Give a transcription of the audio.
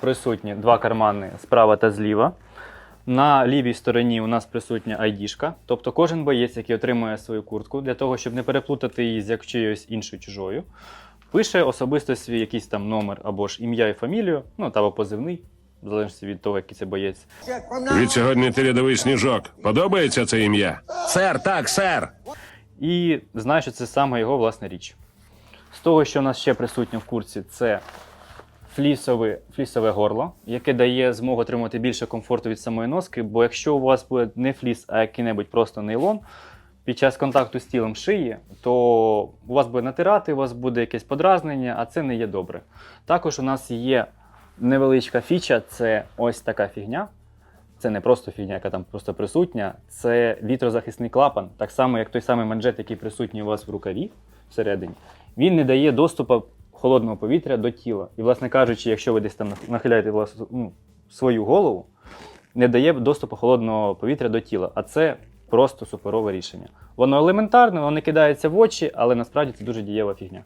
Присутні два кармани справа та зліва. На лівій стороні у нас присутня айдішка, тобто кожен боєць, який отримує свою куртку, для того, щоб не переплутати її з як чиєюсь іншою чужою, пише особисто свій якийсь там номер або ж ім'я і фамілію, ну або позивний, в залежності від того, який це боєць. Від сьогодні ти рядовий сніжок. Подобається це ім'я? Сер, так, сер. І знає, що це саме його власна річ. З того, що у нас ще присутньо в курсі, це флісове, флісове горло, яке дає змогу отримати більше комфорту від самої носки, бо якщо у вас буде не фліс, а який-небудь просто нейлон, під час контакту з тілом шиї, то у вас буде натирати, у вас буде якесь подразнення, а це не є добре. Також у нас є невеличка фіча, це ось така фігня. Це не просто фігня, яка там просто присутня, це вітрозахисний клапан, так само, як той самий манжет, який присутній у вас в рукаві всередині. Він не дає доступу холодного повітря до тіла. І, власне кажучи, якщо ви десь там нахиляєте власну, ну, свою голову, не дає доступу холодного повітря до тіла. А це просто суперове рішення. Воно елементарне, воно не кидається в очі, але насправді це дуже дієва фігня.